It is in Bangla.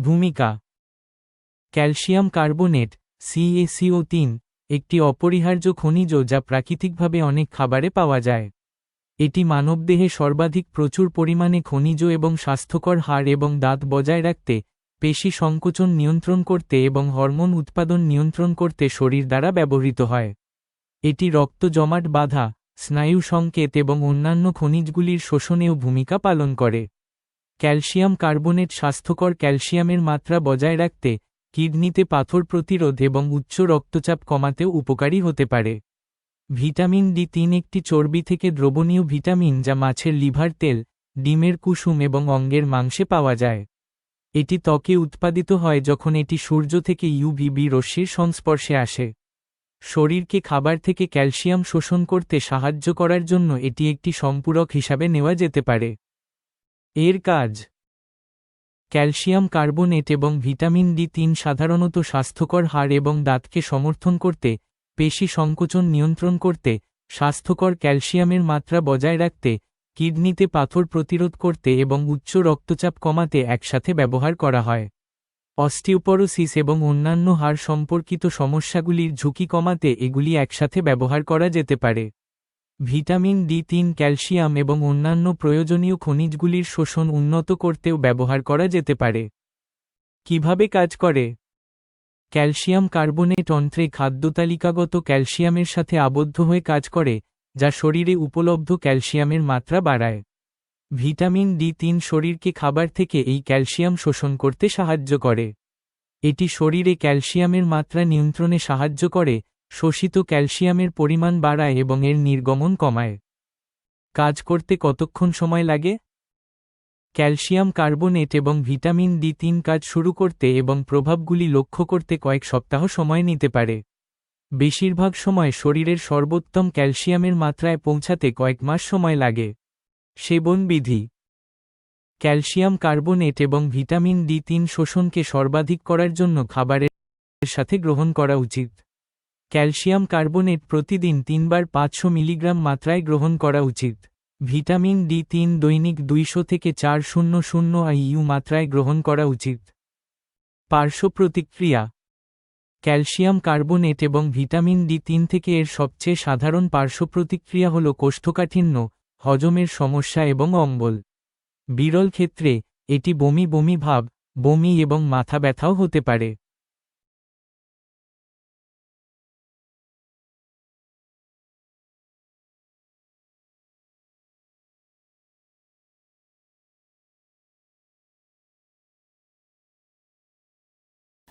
ভূমিকা। ক্যালসিয়াম কার্বোনেট সিএসিও তিন, একটি অপরিহার্য খনিজ যা প্রাকৃতিকভাবে অনেক খাবারে পাওয়া যায়। এটি মানবদেহে সর্বাধিক প্রচুর পরিমাণে খনিজ এবং স্বাস্থ্যকর হাড় এবং দাঁত বজায় রাখতে, পেশি সংকোচন নিয়ন্ত্রণ করতে এবং হরমোন উৎপাদন নিয়ন্ত্রণ করতে শরীর দ্বারা ব্যবহৃত হয়। এটি রক্ত জমাট বাধা, স্নায়ু সংকেত এবং অন্যান্য খনিজগুলির শোষণেও ভূমিকা পালন করে। ক্যালসিয়াম কার্বনেট স্বাস্থ্যকর ক্যালসিয়ামের মাত্রা বজায় রাখতে কিডনিতে পাথর প্রতিরোধ এবং উচ্চ রক্তচাপ কমাতেও উপকারী হতে পারে। ভিটামিন ডি তিন একটি চর্বি থেকে দ্রবণীয় ভিটামিন যা মাছের লিভার তেল, ডিমের কুসুম এবং অঙ্গের মাংসে পাওয়া যায়। এটি ত্বকে উৎপাদিত হয় যখন এটি সূর্য থেকে ইউভিবি রশ্মির সংস্পর্শে আসে। শরীরকে খাবার থেকে ক্যালসিয়াম শোষণ করতে সাহায্য করার জন্য এটি একটি সম্পূরক হিসাবে নেওয়া যেতে পারে। এর কাজ। ক্যালসিয়াম কার্বোনেট এবং ভিটামিন ডি তিন সাধারণত স্বাস্থ্যকর হাড় এবং দাঁতকে সমর্থন করতে, পেশি সংকোচন নিয়ন্ত্রণ করতে, স্বাস্থ্যকর ক্যালসিয়ামের মাত্রা বজায় রাখতে, কিডনিতে পাথর প্রতিরোধ করতে এবং উচ্চ রক্তচাপ কমাতে একসাথে ব্যবহার করা হয়। অস্টিওপরোসিস এবং অন্যান্য হাড় সম্পর্কিত সমস্যাগুলির ঝুঁকি কমাতে এগুলি একসাথে ব্যবহার করা যেতে পারে। ভিটামিন ডি তিন, ক্যালসিয়াম এবং অন্যান্য প্রয়োজনীয় খনিজগুলির শোষণ উন্নত করতেও ব্যবহার করা যেতে পারে। কীভাবে কাজ করে? ক্যালসিয়াম কার্বোনেট অন্ত্রে খাদ্যতালিকাগত ক্যালসিয়ামের সাথে আবদ্ধ হয়ে কাজ করে, যা শরীরে উপলব্ধ ক্যালসিয়ামের মাত্রা বাড়ায়। ভিটামিন ডি তিন শরীরকে খাবার থেকে এই ক্যালসিয়াম শোষণ করতে সাহায্য করে। এটি শরীরে ক্যালসিয়ামের মাত্রা নিয়ন্ত্রণে সাহায্য করে শোষিত ক্যালসিয়ামের পরিমাণ বাড়ায় এবং এর নির্গমন কমায়। কাজ করতে কতক্ষণ সময় লাগে? ক্যালসিয়াম কার্বোনেট এবং ভিটামিন ডি তিন কাজ শুরু করতে এবং প্রভাবগুলি লক্ষ্য করতে কয়েক সপ্তাহ সময় নিতে পারে। বেশিরভাগ সময় শরীরের সর্বোত্তম ক্যালসিয়ামের মাত্রায় পৌঁছাতে কয়েক মাস সময় লাগে। সেবন বিধি ক্যালসিয়াম কার্বোনেট এবং ভিটামিন ডি তিন শোষণকে সর্বাধিক করার জন্য খাবারের সাথে গ্রহণ করা উচিত। ক্যালসিয়াম কার্বোনেট প্রতিদিন তিনবার পাঁচশো মিলিগ্রাম মাত্রায় গ্রহণ করা উচিত। ভিটামিন ডি তিন দৈনিক দুইশো থেকে চার শূন্য শূন্য আইইউ মাত্রায় গ্রহণ করা উচিত। পার্শ্ব প্রতিক্রিয়া ক্যালসিয়াম কার্বোনেট এবং ভিটামিন ডি তিন থেকে এর সবচেয়ে সাধারণ পার্শ্ব প্রতিক্রিয়া হল কোষ্ঠকাঠিন্য, হজমের সমস্যা এবং অম্বল। বিরল ক্ষেত্রে, এটি বমি বমি ভাব, বমি এবং মাথা ব্যথাও হতে পারে।